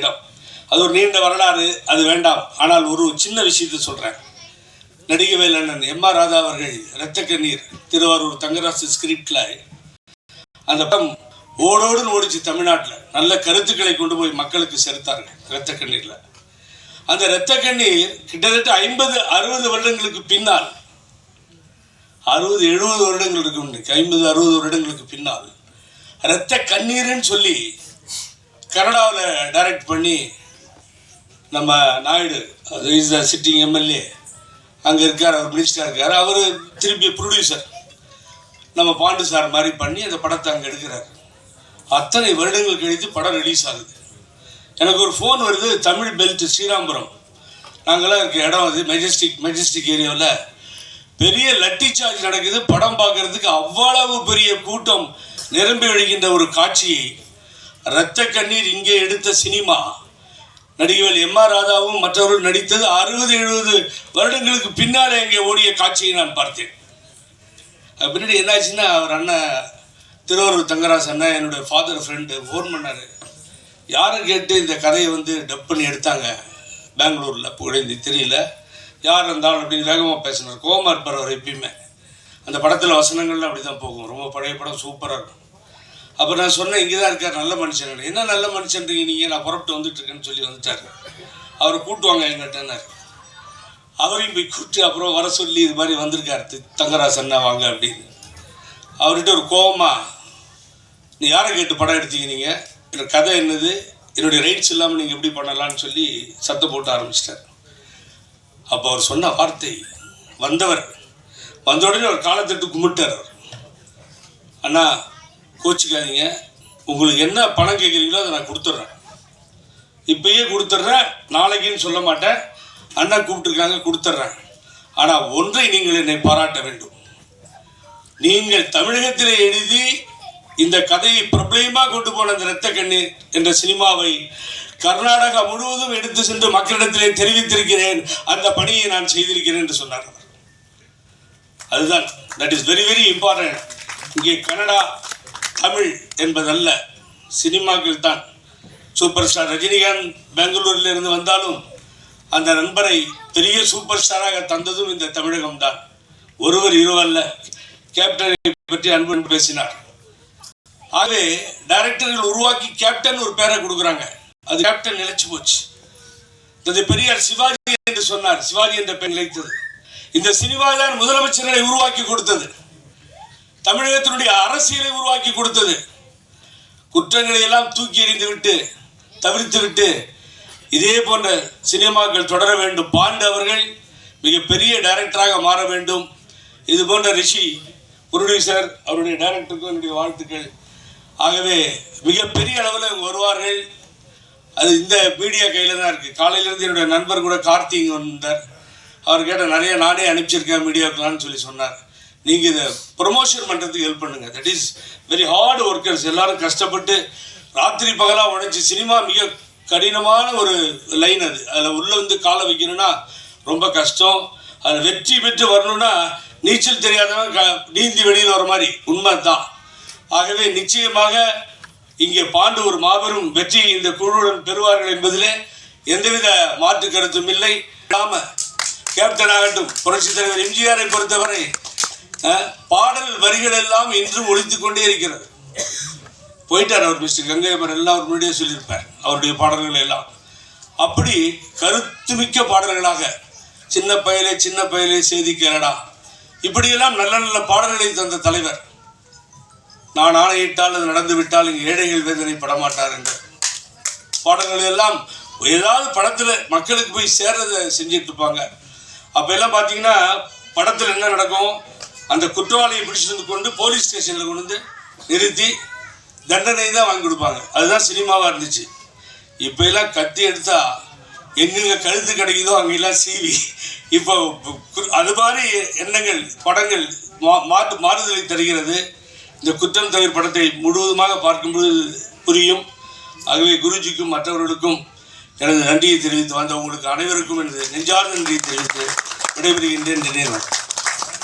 இடம். அது ஒரு நீண்ட வரலாறு அது வேண்டாம். ஆனால் ஒரு சின்ன விஷயத்தை சொல்கிறேன் நடிகவேல் அண்ணன் எம் ஆர் ராதா அவர்கள் இரத்த கண்ணீர் திருவாரூர் தங்கராசு ஸ்கிரிப்டில் அந்த படம் ஓடோடுன்னு ஓடிச்சு தமிழ்நாட்டில். நல்ல கருத்துக்களை கொண்டு போய் மக்களுக்கு செலுத்தார்கள் இரத்த கண்ணீரில். அந்த இரத்த கண்ணீர் கிட்டத்தட்ட ஐம்பது அறுபது வருடங்களுக்கு பின்னால் அறுபது எழுபது வருடங்கள் இருக்கும் ஐம்பது அறுபது வருடங்களுக்கு பின்னால் இரத்த கண்ணீர்னு சொல்லி கனடாவில் டைரக்ட் பண்ணி நம்ம நாயுடு அது இஸ் த சிட்டிங் எம்எல்ஏ அங்கே இருக்கார் அவர் மினிஸ்டராக இருக்கார். அவர் திரும்பி ப்ரொடியூசர் நம்ம பாண்டு சார் மாதிரி பண்ணி அந்த படத்தை அங்கே எடுக்கிறார். அத்தனை வருடங்கள் கழித்து படம் ரிலீஸ் ஆகுது. எனக்கு ஒரு ஃபோன் வருது தமிழ் பெல்ட் ஸ்ரீராம்புரம். நாங்களாம் இருக்க இடம் அது மெஜஸ்டிக் மெஜஸ்டிக் ஏரியாவில் பெரிய லட்டி சார்ஜ் நடக்குது. படம் பார்க்கறதுக்கு அவ்வளவு பெரிய கூட்டம் நிரம்பி வழிகின்ற ஒரு காட்சியை இரத்த கண்ணீர் இங்கே எடுத்த சினிமா. நடிகர்கள் எம் ஆர் ராதாவும் மற்றவர்கள் நடித்தது அறுபது எழுபது வருடங்களுக்கு பின்னாலே இங்கே ஓடிய காட்சியை நான் பார்த்தேன். அது பின்னாடி என்னாச்சுன்னா அவர் அண்ணன் திருவாரூர் தங்கராஜ் அண்ணன் என்னுடைய ஃபாதர் ஃப்ரெண்டு ஃபோன் பண்ணார். யாரை கேட்டு இந்த கதையை வந்து டப் பண்ணி எடுத்தாங்க? பெங்களூரில் புகழேந்தி தெரியல. யார் இருந்தாலும் அப்படின்னு வேகமாக பேசினார். கோமா இருப்பார் அவர் எப்பயுமே. அந்த படத்தில் வசனங்கள்லாம் அப்படி தான் போகும். ரொம்ப பழைய படம் சூப்பராக இருக்கும். அப்போ நான் சொன்னேன் இங்கே தான் இருக்கார் நல்ல மனுஷன் என்ன நல்ல மனுஷன்றீங்க நீங்கள் நான் புறப்பட்டு வந்துட்டுருக்கேன்னு சொல்லி வந்துட்டார். அவரை கூட்டுவாங்க எங்கிட்டன்னார். அவரையும் போய் கூப்பிட்டு அப்புறம் வர சொல்லி இது மாதிரி வந்திருக்காரு. தி- வாங்க அப்படின்னு. அவர்கிட்ட ஒரு கோவமா நீ யாரை கேட்டு படம் எடுத்தீங்க நீங்கள் கதை என்னது? என்னுடைய ரைட்ஸ் இல்லாமல் நீங்கள் எப்படி பண்ணலாம்னு சொல்லி சத்தம் போட்டு ஆரம்பிச்சிட்டார். அப்போ அவர் சொன்ன வார்த்தை வந்தவர். வந்த உடனே அவர் காலத்திட்டு கும்பிட்டார் அவர். அண்ணா கோச்சிக்காதீங்க. உங்களுக்கு என்ன பணம் கேட்குறீங்களோ அதை நான் கொடுத்துட்றேன். இப்பயே கொடுத்துட்றேன். நாளைக்குன்னு சொல்ல மாட்டேன். அண்ணா கூப்பிட்டுருக்காங்க கொடுத்துட்றேன். ஆனால் ஒன்றை நீங்கள் என்னை பாராட்ட வேண்டும். நீங்கள் தமிழகத்தில் எழுதி இந்த கதையை பிரபலமாக கொண்டு போன அந்த இரத்த கண்ணீர் என்ற சினிமாவை கர்நாடகா முழுவதும் எடுத்து சென்று மக்களிடத்திலே தெரிவித்திருக்கிறேன். அந்த பணியை நான் செய்திருக்கிறேன் என்று சொன்னார் அதுதான். That is very very important இங்கே கன்னடா தமிழ் என்பதல்ல சினிமாக்கள் தான் சூப்பர் ஸ்டார் ரஜினிகாந்த் பெங்களூரில் இருந்து வந்தாலும் அந்த நண்பரை பெரிய சூப்பர் ஸ்டாராக தந்ததும் இந்த தமிழகம் தான் ஒருவர் இருவல்ல. கேப்டனை பற்றி அன்பன் பேசினார். ஆகவே டைரக்டர்கள் உருவாக்கி கேப்டன் ஒரு பேரை கொடுக்குறாங்க. அது கேப்டன் நிலைச்சு போச்சு. தந்தை பெரியார் சிவாஜி என்று சொன்னார். சிவாஜி என்ற பெண் நிலைத்தது. இந்த சினிமா தான் முதலமைச்சர்களை உருவாக்கி கொடுத்தது. தமிழகத்தினுடைய அரசியலை உருவாக்கி கொடுத்தது. குற்றங்களை எல்லாம் தூக்கி எறிந்து விட்டு தவிர்த்து விட்டு இதே போன்ற சினிமாக்கள் தொடர வேண்டும். பாண்டு அவர்கள் மிகப்பெரிய டைரக்டராக மாற வேண்டும். இது போன்ற ரிஷி ப்ரொடியூசர் அவருடைய டைரக்டருக்கும் என்னுடைய வாழ்த்துக்கள். ஆகவே மிகப்பெரிய அளவில் வருவார்கள். அது இந்த மீடியா கையில் தான் இருக்குது காலையிலேருந்து என்னுடைய நண்பர் கூட கார்த்திக் வந்தார். அவர் கேட்ட நிறைய நானே அனுப்பிச்சிருக்கேன் மீடியாவுக்குலான்னு சொல்லி சொன்னார். நீங்கள் இதை ப்ரொமோஷன் பண்ணுறதுக்கு ஹெல்ப் பண்ணுங்கள் that is very hard workers எல்லாரும் கஷ்டப்பட்டு ராத்திரி பகலாக உழைச்சி சினிமா மிக கடினமான ஒரு லைன் அது. அதில் உள்ளே வந்து காலை வைக்கணும்னா ரொம்ப கஷ்டம். அதில் வெற்றி பெற்று வரணும்னா நீச்சல் தெரியாதவன் க நீந்தி வெளியில் வர மாதிரி உண்மை தான் ஆகவே நிச்சயமாக இங்கே பாண்டு ஒரு மாபெரும் வெற்றி இந்த குழுவுடன் பெறுவார்கள் என்பதிலே எந்தவித மாற்று கருத்தும் இல்லை. நாம கேப்டன் ஆகட்டும் புரட்சி தலைவர் எம்ஜிஆரை பொறுத்தவரை பாடல் வரிகள் எல்லாம் இன்றும் ஒழித்து கொண்டே இருக்கிறது. போயிட்டார் அவர் மிஸ்டர் கங்கையப்பர் எல்லாம் அவர் முன்னாடியே சொல்லியிருப்பார் அவருடைய பாடல்கள் எல்லாம். அப்படி கருத்துமிக்க பாடல்களாக சின்ன பயலே சின்ன பயலே செய்தி கேளடா. இப்படியெல்லாம் நல்ல நல்ல பாடல்களை தந்த தலைவர். நான் ஆணையிட்டால் அது நடந்து விட்டால் இங்கே ஏழைகள் வேதனை படமாட்டார் என்று. பாடல்கள் எல்லாம் ஏதாவது படத்தில் மக்களுக்கு போய் சேர்றதை செஞ்சிட்டு இருப்பாங்க. அப்போ எல்லாம் பார்த்தீங்கன்னா படத்தில் என்ன நடக்கும்? அந்த குற்றவாளியை பிடிச்சிட்டு கொண்டு போலீஸ் ஸ்டேஷனில் கொண்டு வந்து நிறுத்தி தண்டனை தான் வாங்கி கொடுப்பாங்க. அதுதான் சினிமாவாக இருந்துச்சு. இப்போ எல்லாம் கத்தி எடுத்தா எங்கெங்க கழுத்து கிடைக்குதோ அங்கெல்லாம் சீவி. இப்போ அது மாதிரி எண்ணங்கள் படங்கள் மா மாற்று மாறுதலை தருகிறது. இந்த குற்றம் தவிர படத்தை முழுவதுமாக பார்க்கும்போது புரியும். ஆகவே குருஜிக்கும் மற்றவர்களுக்கும் எனது நன்றியை தெரிவித்து வந்த உங்களுக்கு அனைவருக்கும் எனது நெஞ்சார்ந்த நன்றியை தெரிவித்து விடைபெறுகின்றேன். நினைவு